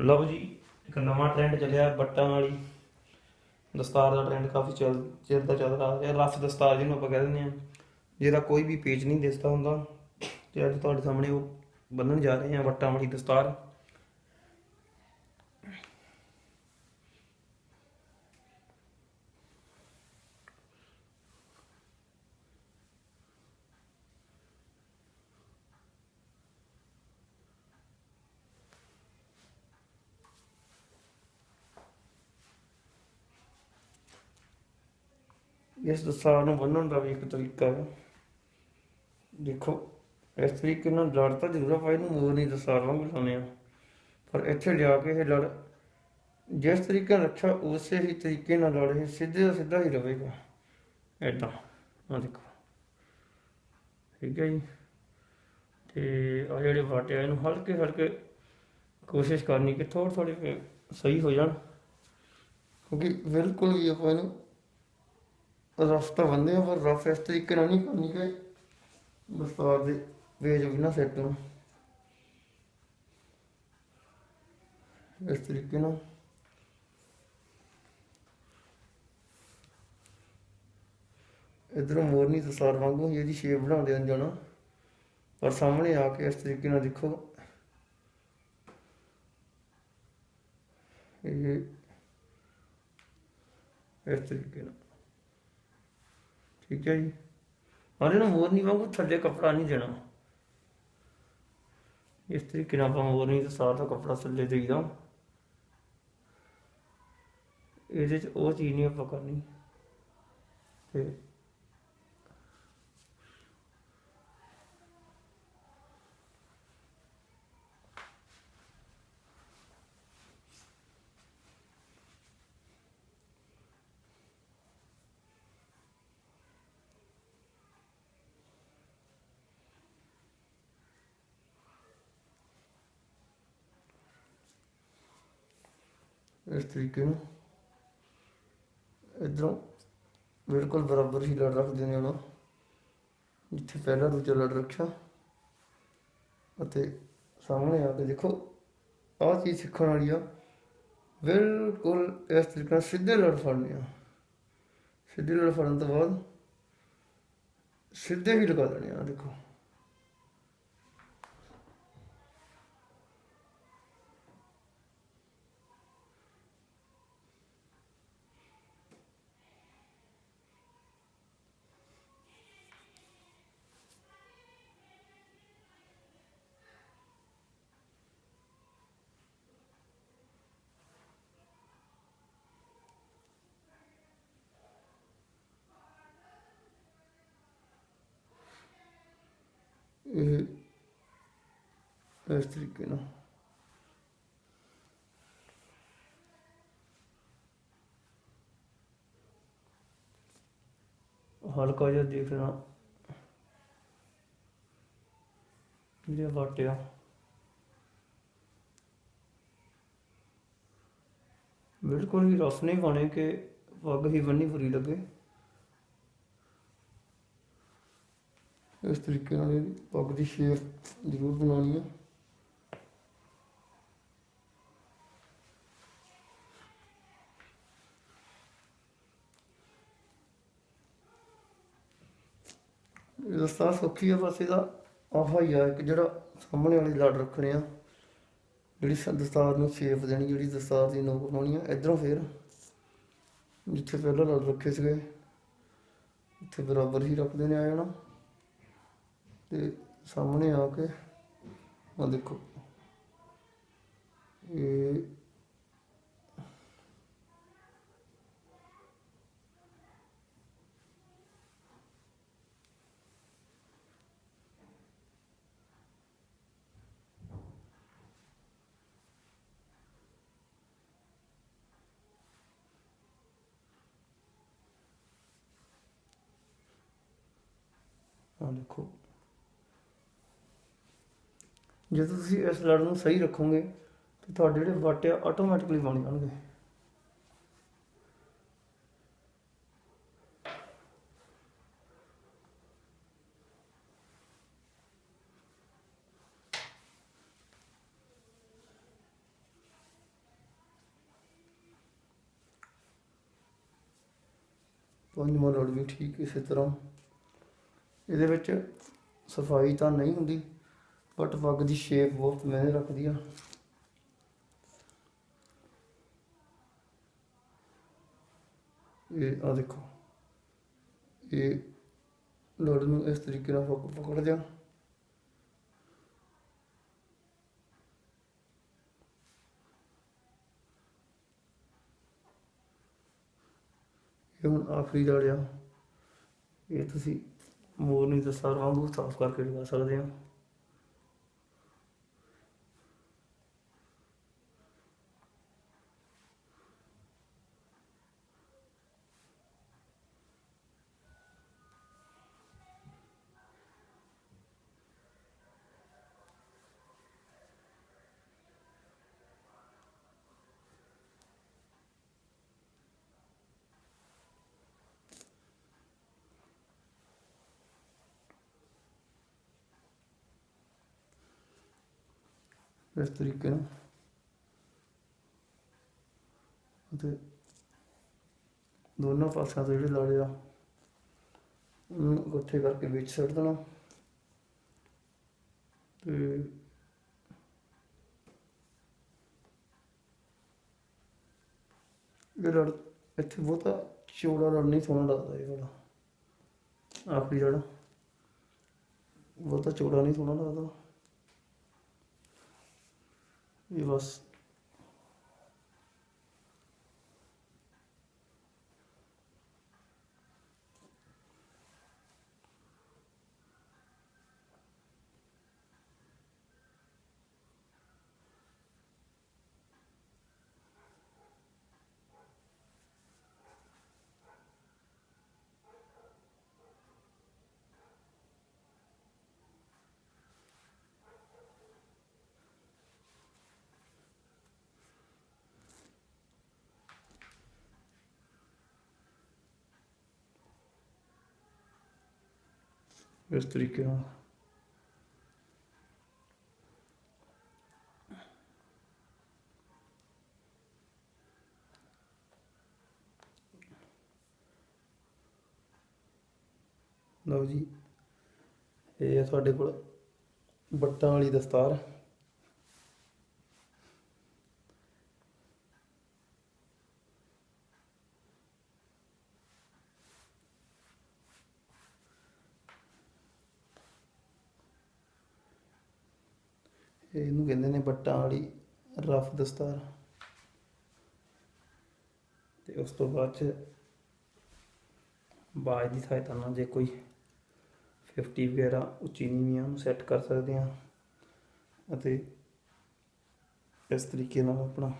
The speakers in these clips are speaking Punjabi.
ਲਓ ਜੀ, ਇੱਕ ਨਵਾਂ ਟ੍ਰੈਂਡ ਚੱਲਿਆ ਬੱਟਾਂ ਵਾਲੀ। ਦਸਤਾਰ ਦਾ ਟ੍ਰੈਂਡ ਕਾਫੀ ਚੱਲ, ਚਿਰ ਦਾ ਚੱਲ ਰਿਹਾ। ਹੈ ਰਫ ਦਸਤਾਰ ਜਿਹਨੂੰ ਆਪਾਂ ਕਹਿ ਦਿੰਦੇ ਆ ਜਿਹਦਾ ਕੋਈ ਵੀ ਪੇਜ ਨਹੀਂ ਦਿਸਦਾ ਹੁੰਦਾ। ਤੇ ਅੱਜ ਤੁਹਾਡੇ ਸਾਹਮਣੇ ਉਹ ਬੰਨਣ ਜਾ ਰਹੇ ਆ ਬੱਟਾਂ ਵਾਲੀ ਦਸਤਾਰ। ਇਸ ਦਸਤਾਰ ਨੂੰ ਬੰਨਣ ਦਾ ਵੀ ਇੱਕ ਤਰੀਕਾ ਹੈ। ਦੇਖੋ, ਇਸ ਤਰੀਕੇ ਨਾਲ ਲੜ ਤਾਂ ਜ਼ਰੂਰ ਆਪਾਂ ਇਹਨੂੰ ਮੋਰ ਨਹੀਂ ਦਸਤਾਰ ਵਾਂਗ ਲਾਉਂਦੇ ਆ। ਪਰ ਇੱਥੇ ਲਿਆ ਕੇ ਇਹ ਲੜ, ਜਿਸ ਤਰੀਕੇ ਨਾਲ ਰੱਖਿਆ, ਉਸੇ ਹੀ ਤਰੀਕੇ ਨਾਲ ਲੜ, ਇਹ ਸਿੱਧੇ ਦਾ ਸਿੱਧਾ ਹੀ ਰਹੇਗਾ ਏਦਾਂ ਆ ਦੇਖੋ। ਠੀਕ ਹੈ ਜੀ। ਤੇ ਆ ਜਿਹੜੇ ਵਾਟੇ ਆ, ਇਹਨੂੰ ਹਲਕੇ ਹਲਕੇ ਕੋਸ਼ਿਸ਼ ਕਰਨੀ ਕਿ ਥੋੜ੍ਹੇ ਥੋੜ੍ਹੇ ਸਹੀ ਹੋ ਜਾਣ। ਕਿਉਂਕਿ ਬਿਲਕੁਲ ਵੀ ਆਪਾਂ ਇਹਨੂੰ ਰਫ ਤਾਂ ਬੰਦੇ ਆ, ਪਰ ਰਫ ਇਸ ਤਰੀਕੇ ਨਾਲ ਨਹੀਂ ਕਰਨੀ ਕਿ ਦਸਤਾਰ ਦੇ ਵੇਜ ਵੀ ਨਾ ਸੈੱਟ ਹੋਣ। ਇਸ ਤਰੀਕੇ ਨਾਲ। ਇਧਰੋਂ ਮੋਰਨੀ ਦਸਤਾਰ ਵਾਂਗੂ ਇਹਦੀ ਸ਼ੇਪ ਬਣਾਉਂਦੇ ਆਂ ਜਾਣਾ ਪਰ ਸਾਹਮਣੇ ਆ ਕੇ ਇਸ ਤਰੀਕੇ ਨਾਲ ਦੇਖੋ। ਇਹ ਇਸ ਤਰੀਕੇ ਨਾਲ। ਠੀਕ ਹੈ ਜੀ। ਔਰ ਇਹਨੂੰ ਮੋਰਨੀ ਵਾਂਗੂ ਥੱਲੇ ਕੱਪੜਾ ਨਹੀਂ ਦੇਣਾ। ਇਸ ਤਰੀਕੇ ਨਾਲ ਆਪਾਂ ਮੋਰਨੀ ਤੇ ਸਾਰ ਦਾ ਕੱਪੜਾ ਥੱਲੇ ਦੇਈਦਾ ਇਹਦੇ ਚ ਉਹ ਚੀਜ਼ ਨਹੀਂ ਆਪਾਂ ਕਰਨੀ। ਤੇ ਇਸ ਤਰੀਕੇ ਨੂੰ। ਇਧਰੋਂ ਬਿਲਕੁਲ ਬਰਾਬਰ ਹੀ ਲੜ ਰੱਖ ਦੇਣੇ ਉਹਨਾਂ। ਜਿੱਥੇ ਪਹਿਲਾ ਦੂਜਾ ਲੜ ਰੱਖਿਆ। ਅਤੇ ਸਾਹਮਣੇ ਆ ਕੇ ਦੇਖੋ, ਆਹ ਚੀਜ਼ ਸਿੱਖਣ ਵਾਲੀ ਆ। ਬਿਲਕੁਲ ਇਸ ਤਰੀਕੇ ਨਾਲ ਸਿੱਧੇ ਲੜ ਫੜਨੇ ਆ। ਸਿੱਧੇ ਲੜ ਫੜਨ ਤੋਂ ਬਾਅਦ ਸਿੱਧੇ ਹੀ ਲਗਾ ਦੇਣੇ ਆ, ਦੇਖੋ। ਇਹ ਇਸ ਤਰੀਕੇ ਨਾਲ ਹਲਕਾ ਜਿਹਾ ਦੇਖਣਾ ਜਿਹੜਾ ਵਾਟਿਆ। ਬਿਲਕੁਲ ਹੀ ਰਫ ਨਹੀਂ ਪਾਣੇ ਕਿ ਪੱਗ ਹੀ ਬੰਨੀ ਪੂਰੀ ਲੱਗੇ। ਇਸ ਤਰੀਕੇ ਨਾਲ ਇਹਦੀ ਪੱਗ ਦੀ ਸ਼ੇਪ ਜ਼ਰੂਰ ਬਣਾਉਣੀ ਹੈ ਇਹ ਰਸਤਾ ਸੌਖੀ ਹੈ ਬਸ ਇਹਦਾ ਆਹ ਹੀ ਆ, ਇੱਕ ਜਿਹੜਾ ਸਾਹਮਣੇ ਵਾਲੀ ਲੜ ਰੱਖਣੇ ਆ, ਜਿਹੜੀ ਦਸਤਾਰ ਨੂੰ ਸ਼ੇਪ ਦੇਣੀ, ਜਿਹੜੀ ਦਸਤਾਰ ਦੀ ਨੋਕ ਬਣਾਉਣੀ ਆ, ਇਧਰੋਂ ਫੇਰ, ਜਿੱਥੇ ਪਹਿਲਾਂ ਲੜ ਰੱਖੇ ਸੀਗੇ ਇੱਥੇ ਬਰਾਬਰ ਹੀ ਰੱਖਦੇ ਨੇ ਆ ਜਾਣਾ। ਤੇ ਸਾਹਮਣੇ ਆ ਕੇ ਆ ਦੇਖੋ। ਇਹ ਆ ਦੇਖੋ। ਜੇ ਤੁਸੀਂ ਇਸ ਲੜ ਨੂੰ ਸਹੀ ਰੱਖੋਗੇ, ਤੇ ਤੁਹਾਡੇ ਜਿਹੜੇ ਵਾਟੇ ਆਟੋਮੈਟਿਕਲੀ ਬਣ ਜਾਣਗੇ। ਪੰਜਵਾਂ ਲੜ ਵੀ ਠੀਕ ਇਸੇ ਤਰ੍ਹਾਂ। ਇਹਦੇ ਵਿੱਚ ਸਫ਼ਾਈ ਤਾਂ ਨਹੀਂ ਹੁੰਦੀ। ਬਟ ਪੱਗ ਦੀ ਸ਼ੇਪ ਬਹੁਤ ਮੈਨੇ ਰੱਖਦੀ ਆ। ਇਹ ਆ ਦੇਖੋ, ਇਹ ਲੜ ਨੂੰ ਇਸ ਤਰੀਕੇ ਨਾਲ ਪਕ- ਪਕੜ ਦਿਆ ਇਹ ਹੁਣ ਆਖਰੀ ਲੜ ਆ। ਇਹ ਤੁਸੀਂ ਮੋਰਨੀ ਨਹੀਂ ਦਸਤਾਰ ਵਾਂਗੂ ਸਾਫ਼ ਕਰਕੇ ਲਗਾ ਸਕਦੇ ਆ। ਇਸ ਤਰੀਕੇ ਨਾਲ ਅਤੇ ਦੋਨੋਂ ਪਾਸਿਆਂ ਤੋਂ ਜਿਹੜੇ ਲਾੜੇ ਆ, ਉਹਨੂੰ ਇਕੱਠੇ ਕਰਕੇ ਵਿੱਚ ਸੁੱਟ ਦੇਣਾ। ਤੇ ਇਹ ਲੜ, ਇੱਥੇ ਬਹੁਤਾ ਚੌੜਾ ਲੜ ਨਹੀਂ ਸੋਹਣਾ ਲੱਗਦਾ ਇਹ ਵਾਲਾ। ਆਖਰੀ ਲੜ। ਬਹੁਤਾ ਚੌੜਾ ਨਹੀਂ ਸੋਹਣਾ ਲੱਗਦਾ। ਇਹ ਬਸ ਇਸ ਤਰੀਕੇ ਨਾਲ ਲਓ ਜੀ ਇਹ ਹੈ ਤੁਹਾਡੇ ਕੋਲ ਬੱਟਾਂ ਵਾਲੀ ਦਸਤਾਰ। ਇਹਨੂੰ ਕਹਿੰਦੇ ਨੇ ਬੱਟਾਂ ਵਾਲੀ ਰਫ ਦਸਤਾਰ। ਤੇ ਉਸ ਤੋਂ ਬਾਅਦ ਚ ਬਾਜ ਦੀ ਸਹਾਇਤਾ ਨਾਲ ਜੇ ਕੋਈ 50 ਵਗੈਰਾ ਉੱਚੀ ਨੀਵੀਂ ਆ ਉਹਨੂੰ ਸੈੱਟ ਕਰ ਸਕਦੇ ਆ ਅਤੇ ਇਸ ਤਰੀਕੇ ਨਾਲ ਆਪਣਾ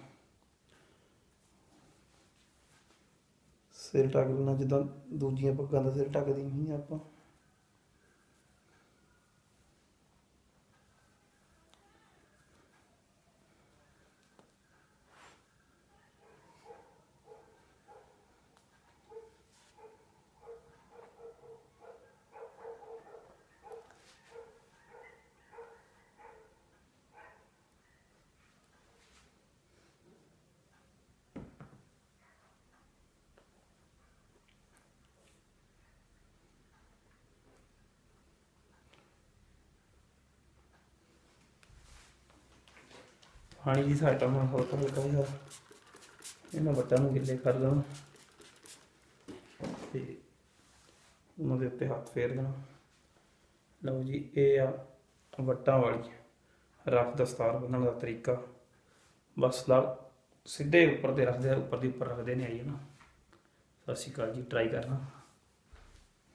ਸਿਰ ਢੱਕ ਲੈਣਾ, ਜਿੱਦਾਂ ਦੂਜੀਆਂ ਪੱਗਾਂ ਦਾ ਸਿਰ ਢੱਕਦੀ ਨਹੀਂ ਆਪਾਂ। ਪਾਣੀ ਦੀ ਸਹਾਇਤਾ ਨਾਲ ਹਲਕਾ ਹਲਕਾ ਜਿਹਾ ਇਹਨਾਂ ਬੱਟਾਂ ਨੂੰ ਗਿੱਲੇ ਕਰ ਦੇਣਾ। ਤੇ ਉਹਨਾਂ ਦੇ ਉੱਤੇ ਹੱਥ ਫੇਰ ਦੇਣਾ। ਲਓ ਜੀ, ਇਹ ਆ ਵੱਟਾਂ ਵਾਲੀ ਰਫ ਦਸਤਾਰ ਬੰਨਣ ਦਾ ਤਰੀਕਾ। ਬਸ ਨਾਲ ਸਿੱਧੇ ਉੱਪਰ ਤੇ ਰੱਖਦੇ ਆ, ਉੱਪਰ ਦੀ ਉੱਪਰ ਰੱਖਦੇ ਨੇ ਆਈ ਨਾ। ਸਤਿ ਸ਼੍ਰੀ ਅਕਾਲ ਜੀ ਟਰਾਈ ਕਰਨਾ।